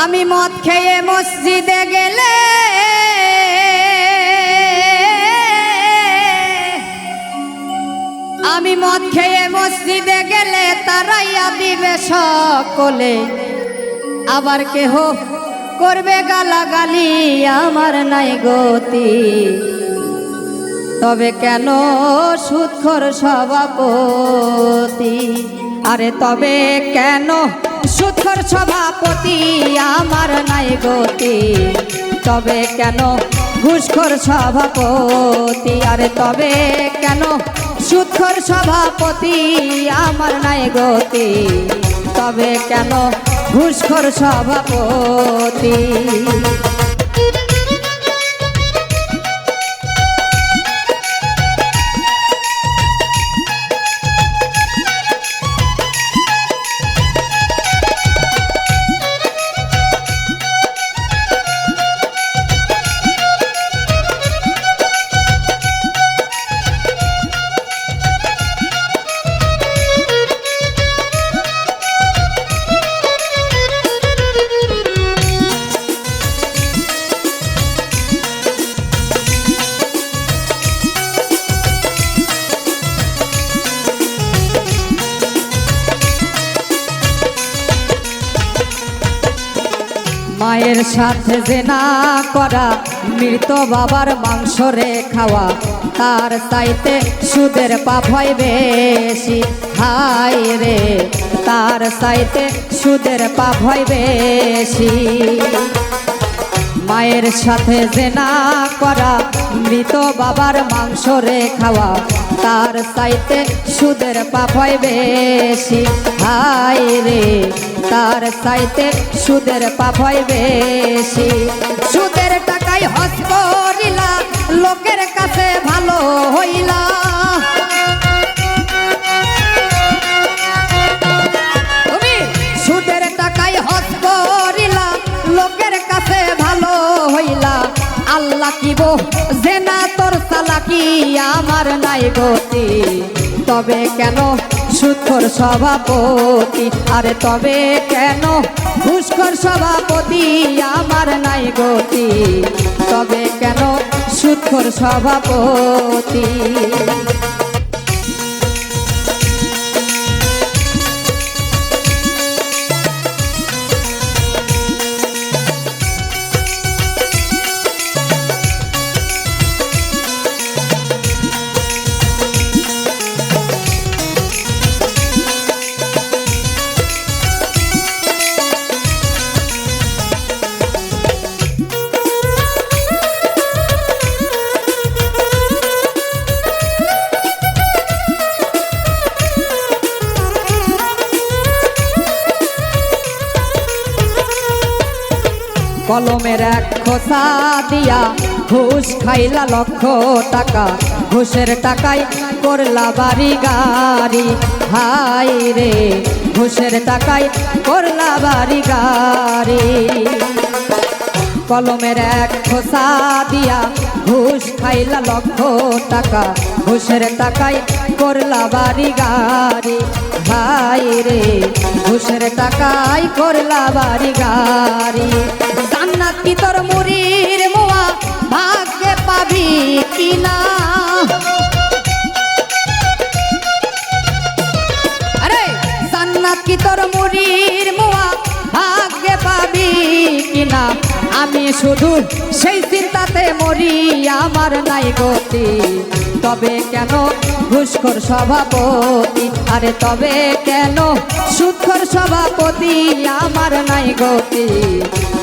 আমি মদ খেয়ে মসজিদে গেলে আমি মদ খেয়ে মসজিদে গেলে তারাইয়া দিবে সকলে। আবার কেহ করবে গালাগালি আমার নাই গতি। তবে কেন সুৎখর সভাপতি? আরে তবে কেন সুৎখর সভাপতি আমার নাই গতি। তবে কেন ঘুষখোর সভাপতি? আরে তবে কেন সুৎখর সভাপতি আমার নাই গতি? তবে কেন ঘুষখর সভাপতি? মায়ের সাথে যে না করা, মৃত বাবার মাংস রে খাওয়া। তার চাইতে সুদের পাপ হয় বেশি। হাই রে, তার চাইতে সুদের পাপ হয় বেশি। মায়ের সাথে জেনা করা, মৃত বাবার মাংস রে খাওয়া। তার চাইতে সুদের পাপ বেশি। হাই রে, তার চাইতে সুদের পাপ বেশি। সুদের আল্লাহ কি বো যে না তোর চালাকি আমার নাই গতি। তবে কেন সুৎখর সভাপতি? আরে তবে কেন ঘুষখর সভাপতি আমার নাই গতি? তবে কেন সুৎখর সভাপতি? কলমের এক খোসা দিয়া ঘুষ খাইলা লক্ষ টাকা। ঘুষের টাকায় করলা বাড়ি গাড়ি হাই রে, ঘুষের টাকায় করলা বাড়ি গাড়ি কলমের এক খোসা দিয়া ঘুষ খাইলা লক্ষ টাকা। ঘুষের টাকায় করলা বাড়ি গাড়ি ভাই রে, ঘুষের টাকায় করলা বাড়ি গাড়ি জান্নাত কি তোর মুড়ির মোয়া ভাগ্যে পাবি কিনা? আরে জান্নাত কি তোর মুড়ির মোয়া ভাগ্যে পাবি কিনা? আমি শুধু সেই চিন্তাতে মরি, আমার নাই গতি। তবে কেন ঘুষখোর সভাপতি? আরে, তবে কেন সুৎখর সভাপতি? আমার নাই গতি।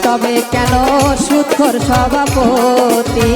তবে কেন সুৎখর সভাপতি?